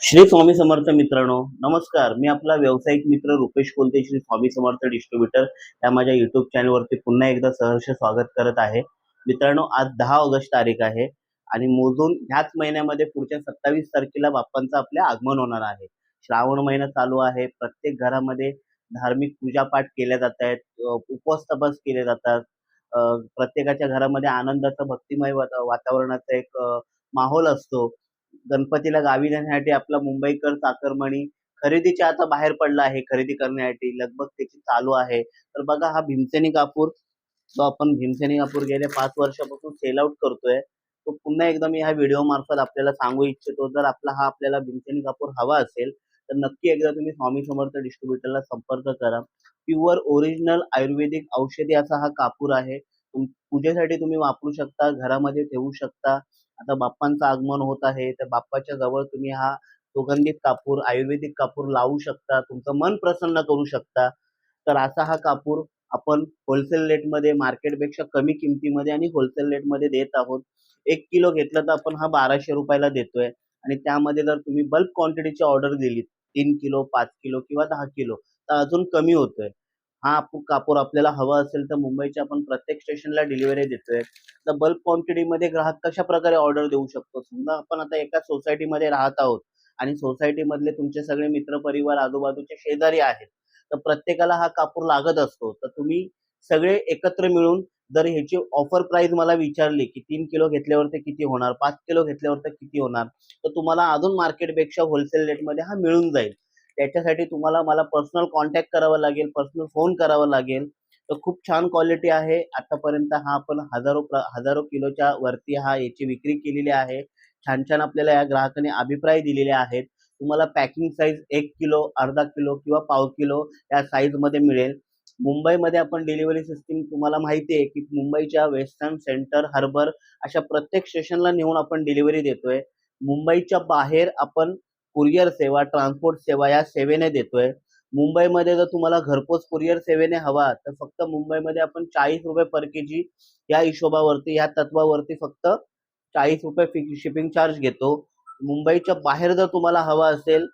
श्री स्वामी समर्थ मित्रांनो नमस्कार. मी आपला व्यावसायिक मित्र रुपेश कोलते श्री स्वामी समर्थ डिस्ट्रीब्युटर या माझ्या युट्यूब चॅनलवरती पुन्हा एकदा सहर्ष स्वागत करत आहे. मित्रांनो आज दहा ऑगस्ट तारीख आहे आणि मोजून ह्याच महिन्यामध्ये पुढच्या सत्तावीस तारखेला बाप्पांचं आपल्या आगमन होणार आहे. श्रावण महिना चालू आहे. प्रत्येक घरामध्ये धार्मिक पूजापाठ केल्या जात आहेत उपवास तपास केले जातात. प्रत्येकाच्या घरामध्ये आनंदाचं भक्तिमय वाता- वातावरणाचा एक माहोल असतो. गणपतीला गावी नेण्यासाठी आपला मुंबईकर चाकरमणी खरेदीच्या आता बाहेर पडला आहे खरेदी करण्यासाठी. लगभग त्याची चालू आहे. तर बघा हा भीमसेनी कापूर जो आपण भीमसेनी कापूर गेल्या पाच वर्षापासून सेल आउट करतोय. तो पुन्हा एकदा मी ह्या व्हिडिओ मार्फत आपल्याला सांगू इच्छितो. जर आपला हा आपल्याला भीमसेनी कापूर हवा असेल तर नक्की एकदा तुम्ही स्वामी समर्थ डिस्ट्रीब्युटरला संपर्क करा. प्युअर ओरिजिनल आयुर्वेदिक औषधी असा हा कापूर आहे. तुम- पूजेसाठी तुम्ही वापरू शकता घरामध्ये ठेवू शकता. आता बाप्पांचं आगमन होत आहे तर बाप्पाच्या जवळ तुम्ही हा सुगंधित कापूर आयुर्वेदिक कापूर लावू शकता तुमचं मन प्रसन्न करू शकता. तर असा हा कापूर आपण होलसेल रेटमध्ये मार्केटपेक्षा कमी किमतीमध्ये आणि होलसेल रेटमध्ये देत आहोत. एक किलो घेतलं तर आपण हा बाराशे रुपयाला देतोय आणि त्यामध्ये जर तुम्ही बल्क क्वांटिटीची ऑर्डर दिली तीन किलो पाच किलो किंवा दहा किलो तर अजून कमी होतोय. हा कापूर आपल्याला हवा असेल तर मुंबईच्या आपण प्रत्येक स्टेशनला डिलिव्हरी देतोय. तर बल्क क्वांटिटीमध्ये ग्राहक कशा प्रकारे ऑर्डर देऊ शकतो? समजा आपण आता एका सोसायटीमध्ये राहत आहोत आणि सोसायटीमधले तुमचे सगळे मित्र परिवार आजूबाजूचे शेजारी आहेत तर प्रत्येकाला हा कापूर लागत असतो. तर तुम्ही सगळे एकत्र मिळून जर ह्याची ऑफर प्राइस मला विचारली की तीन किलो घेतल्यावर ते किती होणार पाच किलो घेतल्यावर ते किती होणार तर तुम्हाला अजून मार्केटपेक्षा होलसेल रेटमध्ये हा मिळून जाईल. त्याच्यासाठी तुम्हाला मला पर्सनल कॉन्टॅक्ट करावा लागेल पर्सनल फोन करावा लागेल. तर खूप छान क्वालिटी आहे. आतापर्यंत हा आपण हजारो प्र- हजारो किलोच्या वरती हा याची विक्री केलेली आहे. छान छान आपल्याला या ग्राहकाने अभिप्राय दिलेले आहेत. तुम्हाला पॅकिंग साईज एक किलो अर्धा किलो किंवा पाव किलो या साईजमध्ये मिळेल. मुंबईमध्ये आपण डिलिव्हरी सिस्टीम तुम्हाला माहिती आहे की मुंबईच्या वेस्टर्न सेंटर हार्बर अशा प्रत्येक स्टेशनला नेऊन आपण डिलिव्हरी देतोय. मुंबईच्या बाहेर आपण कुरिअर सेवा ट्रान्सपोर्ट सेवा या सेवेने देतोय. मुंबईमध्ये जर तुम्हाला घरपोच कुरिअर सेवेने हवा तर फक्त मुंबईमध्ये आपण चाळीस रुपये पर के जी या हिशोबावरती या तत्वावरती फक्त चाळीस रुपये शिपिंग चार्ज घेतो. मुंबईच्या बाहेर जर तुम्हाला हवा असेल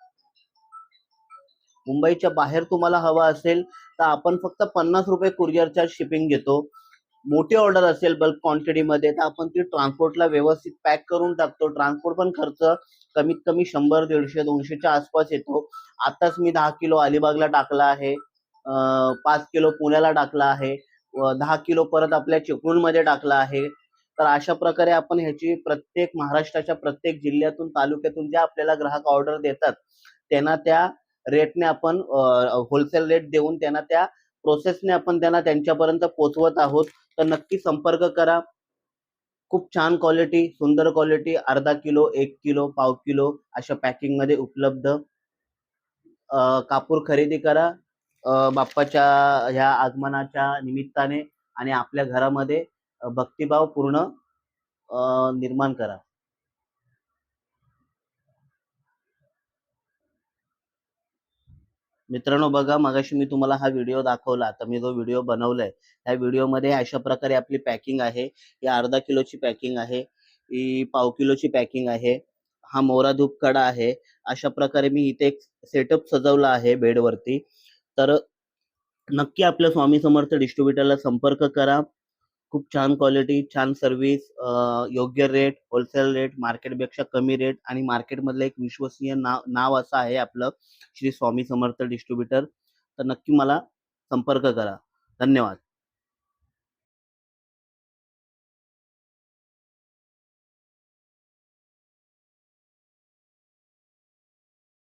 मुंबईच्या बाहेर तुम्हाला हवा असेल तर आपण फक्त पन्नास रुपये कुरिअर चार्ज शिपिंग घेतो. मोठी ऑर्डर असेल बल्क क्वांटिटीमध्ये तर आपण ती ट्रान्सपोर्टला व्यवस्थित पॅक करून टाकतो. ट्रान्सपोर्ट पण खर्च कमीत कमी शंभर दीडशे दोनशेच्या आसपास येतो. आताच मी दहा किलो अलिबागला टाकला आहे. पाच किलो पुण्याला टाकला आहे. दहा किलो परत आपल्या चिपळूणमध्ये टाकला आहे. तर अशा प्रकारे आपण ह्याची प्रत्येक महाराष्ट्राच्या प्रत्येक जिल्ह्यातून तालुक्यातून ज्या आपल्याला ग्राहक ऑर्डर देतात त्यांना त्या रेटने आपण होलसेल रेट देऊन त्यांना त्या प्रोसेसने आपण त्यांना त्यांच्यापर्यंत पोहोचवत आहोत. तर नक्की संपर्क करा. खूप छान क्वालिटी सुंदर क्वालिटी अर्धा किलो एक किलो पाव किलो अशा पॅकिंगमध्ये उपलब्ध. कापूर खरेदी करा. बाप्पाच्या ह्या आगमनाच्या निमित्ताने आणि आपल्या घरामध्ये भक्तिभाव पूर्ण निर्माण करा. मित्रांनो बघा मगाशी मी तुम्हाला हा व्हिडिओ दाखवला तर मी जो व्हिडिओ बनवलाय त्या व्हिडिओमध्ये अशा प्रकारे आपली पॅकिंग आहे. ही अर्धा किलोची पॅकिंग आहे ही पाव किलोची पॅकिंग आहे हा मोरा धूप कडा आहे. अशा प्रकारे मी इथे एक सेटअप सजवला आहे बेडवरती तर नक्की आपल्या स्वामी समर्थ डिस्ट्रीब्युटरला संपर्क करा. खूप छान क्वालिटी छान सर्व्हिस योग्य रेट होलसेल रेट मार्केटपेक्षा कमी रेट आणि मार्केटमधलं एक विश्वसनीय नाव नाव असं आहे आपलं श्री स्वामी समर्थ डिस्ट्रीब्युटर तर नक्की मला संपर्क करा. धन्यवाद.